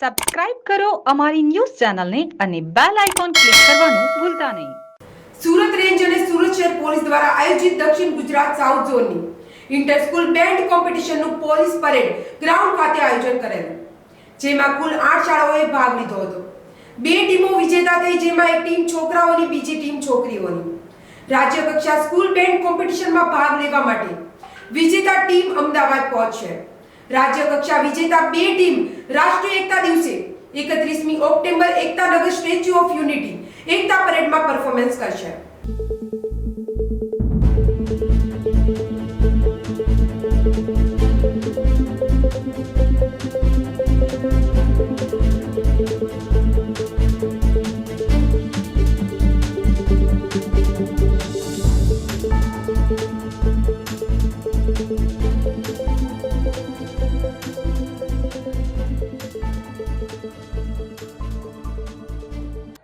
Subscribe કરો અમારી news ચેનલને અને બેલ આઇકોન ક્લિક કરવાનું ભૂલતા નહીં. સુરત રેન્જ અને સુરત શહેર પોલીસ દ્વારા આયોજિત દક્ષિણ ગુજરાત સાઉથ ઝોનની ઇન્ટર સ્કૂલ બેન્ડ કોમ્પિટિશનનું પોલીસ પરેડ ગ્રાઉન્ડ ખાતે આયોજન કરેલું, જેમાં કુલ આઠ શાળાઓએ ભાગ લીધો હતો. બે ટીમો વિજેતા થઈ, જેમાં એક ટીમ છોકરાઓની, બીજી ટીમ છોકરીઓની. રાજ્ય કક્ષા સ્કૂલ બેન્ડ કોમ્પિટિશનમાં ભાગ લેવા માટે વિજેતા ટીમ અમદાવાદ પહોંચશે. રાજ્ય કક્ષા વિજેતા બે ટીમ રાષ્ટ્રીય એકત્રીસમી October Ekta Nagar statue of unity. એકતા પરેડમાં પરફોર્મન્સ કરશે.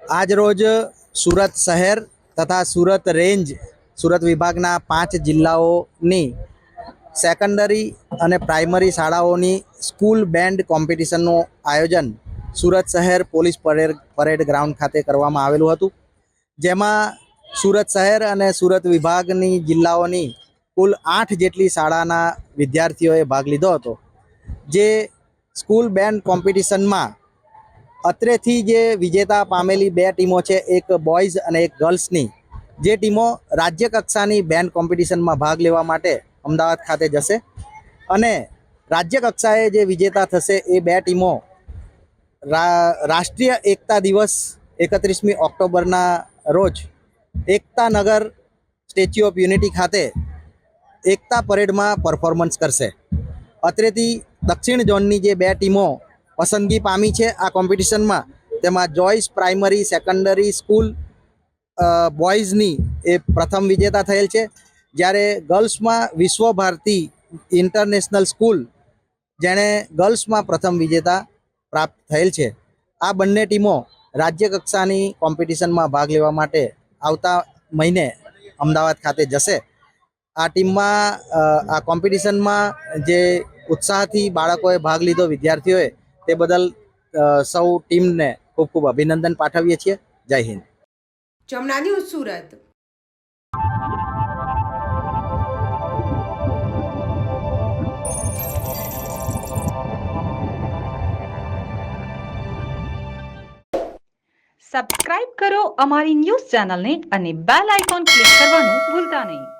આજ રોજ સુરત શહેર તથા સુરત રેન્જ, સુરત વિભાગના પાંચ જિલ્લાઓની સેકન્ડરી અને પ્રાઇમરી શાળાઓની સ્કૂલ બેન્ડ કોમ્પિટિશનનું આયોજન સુરત શહેર પોલીસ પરેડ પરેડ ગ્રાઉન્ડ ખાતે કરવામાં આવેલું હતું. જેમાં સુરત શહેર અને સુરત વિભાગની જિલ્લાઓની કુલ આઠ જેટલી શાળાના વિદ્યાર્થીઓએ ભાગ લીધો હતો. જે સ્કૂલ બેન્ડ કોમ્પિટિશનમાં અત્રેથી જે વિજેતા પામેલી બે ટીમો છે, એક બોયઝ અને એક ગર્લ્સની, જે ટીમો રાજ્ય કક્ષાની બેન્ડ કોમ્પિટિશનમાં ભાગ લેવા માટે અમદાવાદ ખાતે જશે. અને રાજ્ય કક્ષાએ જે વિજેતા થશે, એ બે ટીમો રાષ્ટ્રીય એકતા દિવસ એકત્રીસમી ઓક્ટોબરના રોજ એકતા નગર સ્ટેચ્યુ ઓફ યુનિટી ખાતે એકતા પરેડમાં પરફોર્મન્સ કરશે. અત્રેથી દક્ષિણ ઝોનની જે બે ટીમો પસંદગી પામી છે આ કોમ્પિટિશનમાં તેમાં જોઈસ પ્રાઇમરી સેકન્ડરી સ્કૂલ બોયઝની એ પ્રથમ વિજેતા થયેલ છે. જ્યારે ગર્લ્સમાં વિશ્વ ભારતી ઇન્ટરનેશનલ સ્કૂલ જેણે ગર્લ્સમાં પ્રથમ વિજેતા પ્રાપ્ત થયેલ છે. આ બંને ટીમો રાજ્ય કક્ષાની કોમ્પિટિશનમાં ભાગ લેવા માટે આવતા મહિને અમદાવાદ ખાતે જશે. આ ટીમમાં આ કોમ્પિટિશનમાં જે ઉત્સાહથી બાળકોએ ભાગ લીધો વિદ્યાર્થીઓએ તે બદલ અ, સૌ ટીમને ખૂબ ખૂબ અભિનંદન પાઠવીએ છીએ. જય હિન્દ. જમના ન્યૂઝ સુરત. સબસ્ક્રાઇબ કરો અમારી ન્યૂઝ ચેનલને અને બેલ આઇકોન ક્લિક કરવાનું ભૂલતા નહીં.